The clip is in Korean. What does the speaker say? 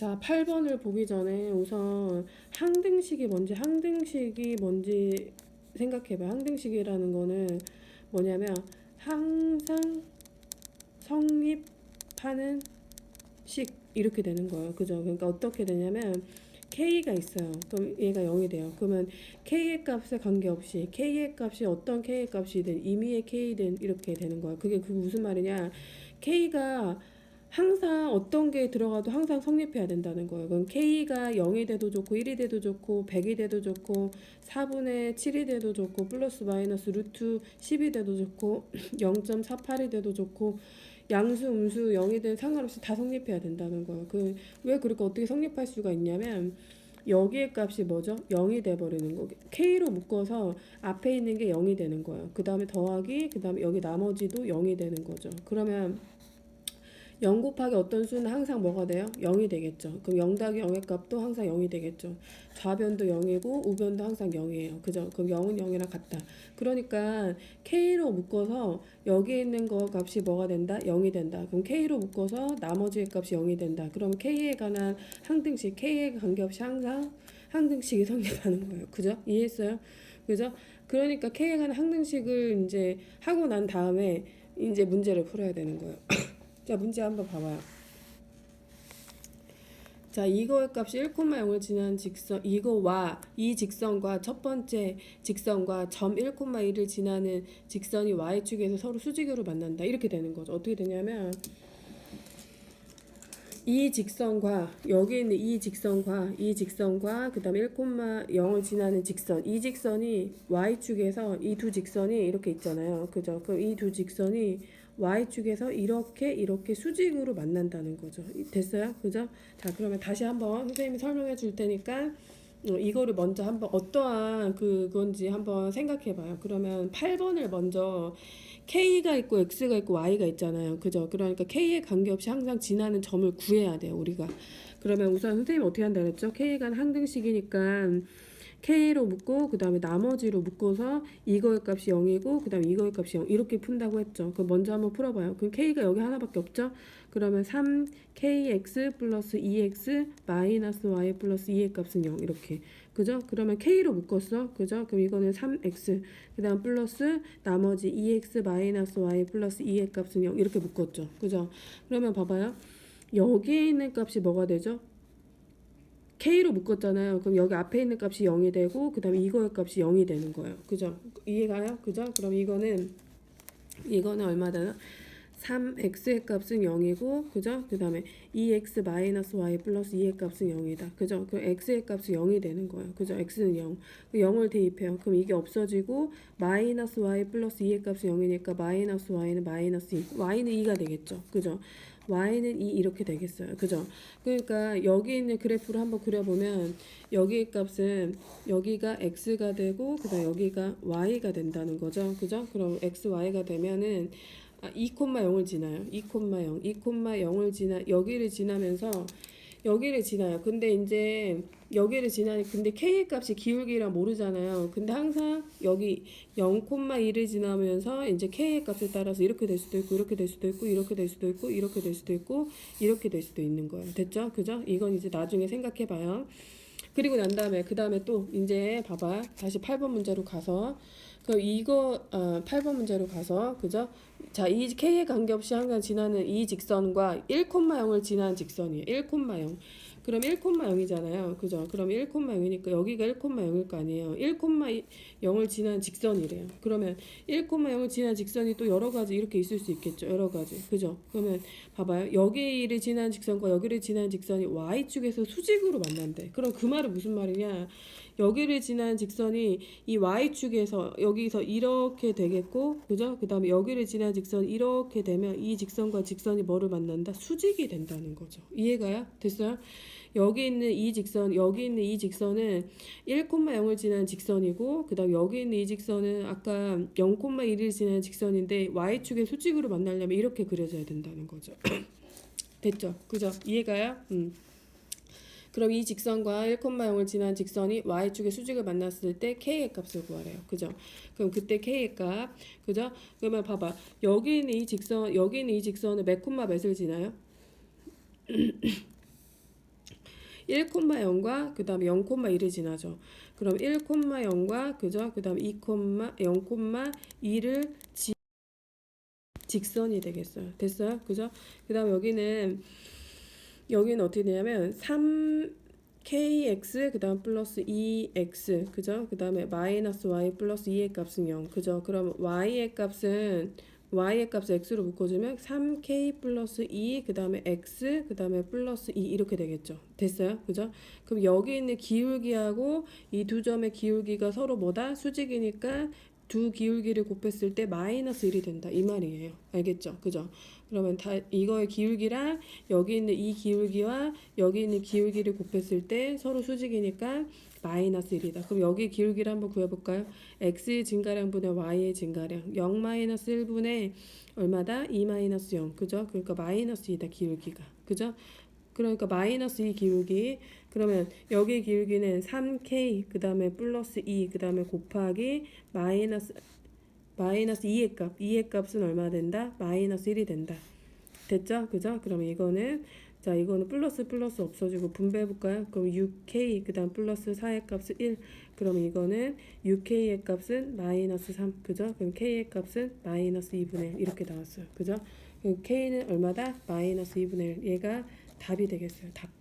자, 8번을 보기 전에 우선 항등식이 뭔지, 항등식이 뭔지 생각해봐. 항등식이라는 거는 뭐냐면 항상 성립하는 식 이렇게 되는 거예요. 그죠? 그러니까 어떻게 되냐면 K가 있어요. 그럼 얘가 0이 돼요. 그러면 K의 값에 관계없이 K의 값이 어떤 K의 값이든 임의의 K든 이렇게 되는 거예요. 그게 그 무슨 말이냐? K가 항상 어떤 게 들어가도 항상 성립해야 된다는 거예요. 그럼 K가 0이 돼도 좋고 1이 돼도 좋고 100이 돼도 좋고 4분의 7이 돼도 좋고 플러스 마이너스 루트 10이 돼도 좋고 0.48이 돼도 좋고 양수 음수 0이든 상관없이 다 성립해야 된다는 거예요. 그 왜 그렇게 어떻게 성립할 수가 있냐면 여기의 값이 뭐죠? 0이 돼 버리는 거. K로 묶어서 앞에 있는 게 0이 되는 거예요. 그 다음에 더하기 그 다음에 여기 나머지도 0이 되는 거죠. 그러면 0 곱하기 어떤 수는 항상 뭐가 돼요? 0이 되겠죠. 그럼 0 더하기 0의 값도 항상 0이 되겠죠. 좌변도 0이고 우변도 항상 0이에요. 그죠? 그럼 0은 0이랑 같다. 그러니까 K로 묶어서 여기 있는 거 값이 뭐가 된다? 0이 된다. 그럼 K로 묶어서 나머지의 값이 0이 된다. 그럼 K에 관한 항등식, K에 관계없이 항상 항등식이 성립하는 거예요. 그죠? 이해했어요? 그죠? 그러니까 K에 관한 항등식을 이제 하고 난 다음에 이제 문제를 풀어야 되는 거예요. 자, 문제 한번 봐봐요. 자, 이거의 값이 1,0을 지난 직선, 이거와 이 직선과 첫 번째 직선과 점 1,1을 지나는 직선이 y축에서 서로 수직으로 만난다. 이렇게 되는 거죠. 어떻게 되냐면, 이 직선과 여기 있는 이 직선과 이 직선과 그다음에 1,0을 지나는 직선 이 직선이 y축에서 이 두 직선이 이렇게 있잖아요. 그죠? 그럼 이 두 직선이 y축에서 이렇게 이렇게 수직으로 만난다는 거죠. 됐어요? 그죠? 자, 그러면 다시 한번 선생님이 설명해 줄 테니까 어, 이거를 먼저 한번 어떠한 그건지 한번 생각해 봐요. 그러면 8번을 먼저 K가 있고 X가 있고 Y가 있잖아요. 그죠? 그러니까 K에 관계없이 항상 지나는 점을 구해야 돼요, 우리가. 그러면 우선 선생님 어떻게 한다 그랬죠? 관 항등식이니까 K로 묶고 그 다음에 나머지로 묶어서 이거의 값이 0이고 그 다음에 이거의 값이 0 이렇게 푼다고 했죠. 그럼 먼저 한번 풀어봐요. 그럼 K가 여기 하나밖에 없죠? 그러면 3KX 플러스 2X 마이너스 Y 플러스 2의 값은 0 이렇게 그죠? 그러면 K로 묶었어. 그죠? 그럼 이거는 3X 그 다음 플러스 나머지 2X 마이너스 Y 플러스 2의 값은 0 이렇게 묶었죠. 그죠? 그러면 봐봐요. 여기에 있는 값이 뭐가 되죠? K로 묶었잖아요. 그럼 여기 앞에 있는 값이 0이 되고 그 다음에 이거의 값이 0이 되는 거예요. 그죠? 이해가요? 그죠? 그럼 이거는 이거는 얼마 되나? 3x의 값은 0이고 그죠? 그 다음에 2x 마이너스 y 플러스 2의 값은 0이다. 그죠? 그럼 x의 값이 0이 되는 거예요. 그죠? x는 0. 0을 대입해요. 그럼 이게 없어지고 마이너스 y 플러스 2의 값은 0이니까 마이너스 y는 마이너스 2. y는 2가 되겠죠. 그죠? Y는 2 이렇게 되겠어요. 그죠? 그러니까 여기 있는 그래프를 한번 그려보면 여기의 값은 여기가 x가 되고 그다음 여기가 y가 된다는 거죠. 그죠? 그럼 x, y가 되면은 아, 2,0을 지나요. 2,0, 2,0을 지나 여기를 지나면서 여기를 지나요. 근데 이제 여기를 지나니 근데 k의 값이 기울기랑 모르잖아요. 근데 항상 여기 0,1을 지나면서 이제 k의 값에 따라서 이렇게 될 수도 있고 이렇게 될 수도 있고 이렇게 될 수도 있고 이렇게 될 수도 있고 이렇게 될 수도 있는 거예요. 됐죠? 그죠? 이건 이제 나중에 생각해 봐요. 그리고 난 다음에 그 다음에 또 이제 봐봐. 다시 8번 문제로 가서 그럼 이거 어, 8번 문제로 가서 그죠? 자, 이 k에 관계없이 항상 지나는 이 직선과 1,0을 지나는 직선이에요. 1,0. 그럼 1,0이잖아요. 그죠? 그럼 1,0이니까 여기가 1,0일 거 아니에요. 1,0을 지나는 직선이래요. 그러면 1,0을 지나는 직선이 또 여러 가지 이렇게 있을 수 있겠죠. 여러 가지. 그죠? 그러면 봐봐요. 여기를 지나는 직선과 여기를 지나는 직선이 y축에서 수직으로 만난대. 그럼 그 말은 무슨 말이냐? 여기를 지나는 직선이 이 y축에서 여기서 이렇게 되겠고 그죠? 그 다음에 여기를 지나는 직선 이렇게 되면 이 직선과 직선이 뭐를 만난다? 수직이 된다는 거죠. 이해가요? 됐어요? 여기 있는 이 직선, 여기 있는 이 직선은 1,0을 지나는 직선이고 그 다음 여기 있는 이 직선은 아까 0,1을 지나는 직선인데 y축의 수직으로 만나려면 이렇게 그려져야 된다는 거죠. 됐죠? 그죠? 이해가요? 음. 그럼 이 직선과 1,0을 지난 직선이 y축의 수직을 만났을 때 k의 값을 구하래요. 그죠? 그럼 그때 k의 값, 그죠? 그러면 봐봐. 여기 있는 이 직선, 여기 있는 이 직선은 몇 콤마 몇을 지나요? 1,0과 그 다음에 0,1을 지나죠. 그럼 1,0과 그죠? 그 다음에 2, 0,2를 지 직선이 되겠어요. 됐어요? 그죠? 그 다음 여기는 여기는 어떻게 되냐면 3kx 그다음 플러스 2x 그죠? 그다음에 마이너스 y 플러스 2의 값은 0 그죠? 그럼 y의 값은 y의 값을 x로 묶어주면 3k 플러스 2 그 다음에 x 그 다음에 플러스 2 이렇게 되겠죠. 됐어요? 그죠? 그럼 여기 있는 기울기하고 이 두 점의 기울기가 서로 뭐다? 수직이니까 두 기울기를 곱했을 때 마이너스 1이 된다 이 말이에요. 알겠죠? 그죠? 그러면 다 이거의 기울기랑 여기 있는 이 기울기와 여기 있는 기울기를 곱했을 때 서로 수직이니까 마이너스 1이다. 그럼 여기 기울기를 한번 구해볼까요? x의 증가량분의 y의 증가량 0 마이너스 1분의 얼마다? 2 마이너스 0 그죠? 그러니까 마이너스 2다 기울기가 그죠? 그러니까 마이너스 2 기울기 그러면 여기 기울기는 3k 그 다음에 플러스 2그 다음에 곱하기 마이너스 마이너스 2의 값 2의 값은 얼마 된다? 마이너스 1이 된다 됐죠? 그죠? 그럼 이거는 자 이거는 플러스 플러스 없어지고 분배해 볼까요? 그럼 6k 그 다음 플러스 4의 값은 1 그럼 이거는 6k의 값은 마이너스 3 그죠? 그럼 k의 값은 마이너스 2분의 1 이렇게 나왔어요 그죠? 그럼 k는 얼마다? 마이너스 2분의 1 얘가 답이 되겠어요 답